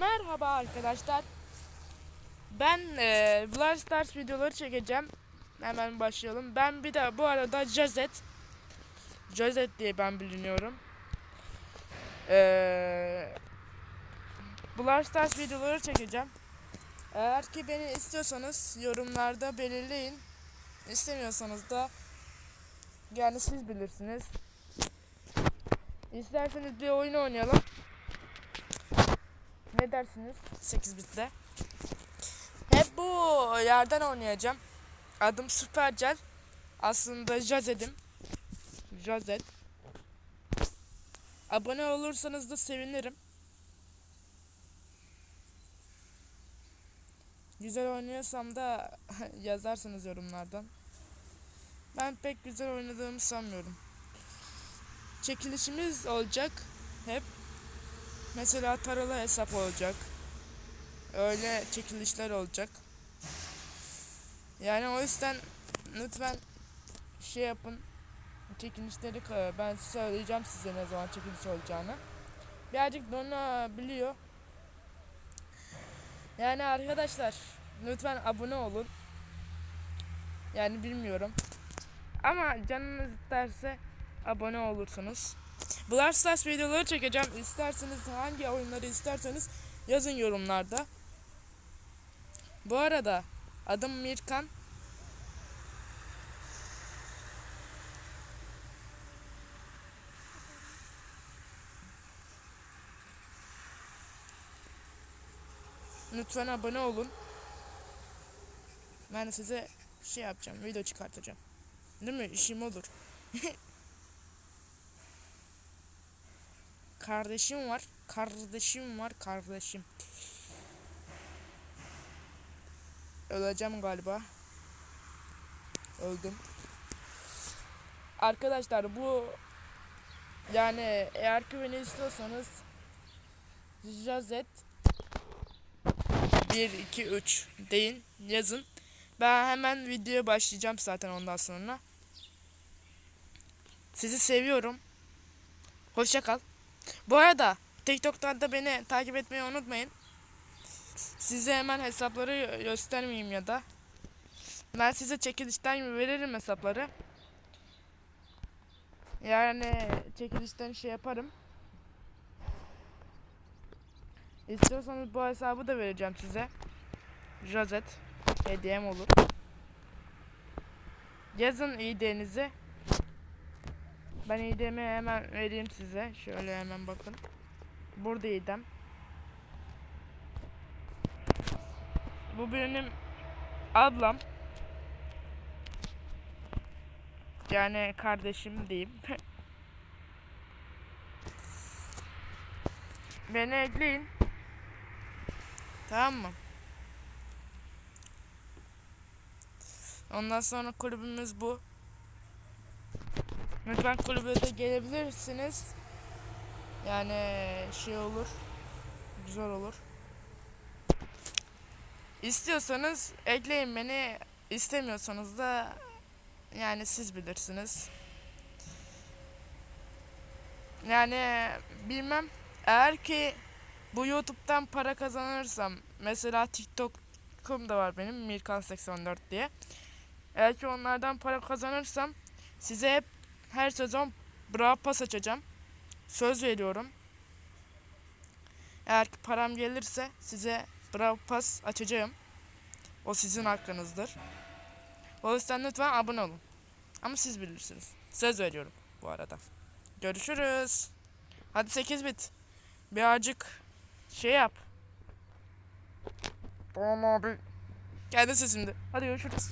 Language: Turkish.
Merhaba arkadaşlar. Ben e, Brawl Stars videoları çekeceğim. Hemen başlayalım. Ben bir de bu arada Jazet. Jazet diye ben biliniyorum. Eee Brawl Stars videoları çekeceğim. Eğer ki beni istiyorsanız yorumlarda belirleyin. İstemiyorsanız da yani siz bilirsiniz. İsterseniz bir oyun oynayalım. Ne dersiniz? 8 bitte. Hep bu yerden oynayacağım. Adım Supercell. Aslında Jazet'im. Jazet. Abone olursanız da sevinirim. Güzel oynuyorsam da yazarsınız yorumlardan. Ben pek güzel oynadığımı sanmıyorum. Çekilişimiz olacak hep. Mesela taralı hesap olacak. Öyle çekilişler olacak. Yani o yüzden lütfen şey yapın. Çekilişleri ben söyleyeceğim size ne zaman çekiliş olacağını. Birazcık donabiliyor. Yani arkadaşlar lütfen abone olun. Yani bilmiyorum. Ama canınız isterse abone olursunuz. Brawl Stars videoları çekeceğim. İsterseniz hangi oyunları isterseniz yazın yorumlarda. Bu arada adım Mirkan. Lütfen abone olun. Ben size şey yapacağım, video çıkartacağım. Değil mi? İşim olur. Kardeşim var. Kardeşim var. Kardeşim. Öleceğim galiba. Öldüm. Arkadaşlar bu yani eğer ki beni istiyorsanız Jazet 1 2 3 deyin yazın. Ben hemen videoya başlayacağım zaten ondan sonra. Sizi seviyorum. Hoşça kal. Bu arada TikTok'tan da beni takip etmeyi unutmayın. Size hemen hesapları göstermeyeyim ya da. Ben size çekilişten veririm hesapları. Yani çekilişten şey yaparım. İstiyorsanız bu hesabı da vereceğim size. Joset. Hediyem olur. Yazın ID'nizi. Ben ID'mi hemen vereyim size. Şöyle hemen bakın. Burada ID'm. Bu benim ablam. Yani kardeşim diyeyim. Beni ekleyin. Tamam mı? Ondan sonra kulübümüz bu. Lütfen kulübe de gelebilirsiniz. Yani şey olur. Güzel olur. İstiyorsanız ekleyin beni. İstemiyorsanız da yani siz bilirsiniz. Yani bilmem. Eğer ki bu YouTube'dan para kazanırsam mesela TikTok'um da var benim Mirkan84 diye. Eğer ki onlardan para kazanırsam size hep her sezon Brawl Pass açacağım. Söz veriyorum. Eğer ki param gelirse size Brawl Pass açacağım. O sizin hakkınızdır. O yüzden lütfen abone olun. Ama siz bilirsiniz. Söz veriyorum bu arada. Görüşürüz. Hadi 8 bit. Birazcık şey yap. Tamam abi. Kendi sesimde. Hadi görüşürüz.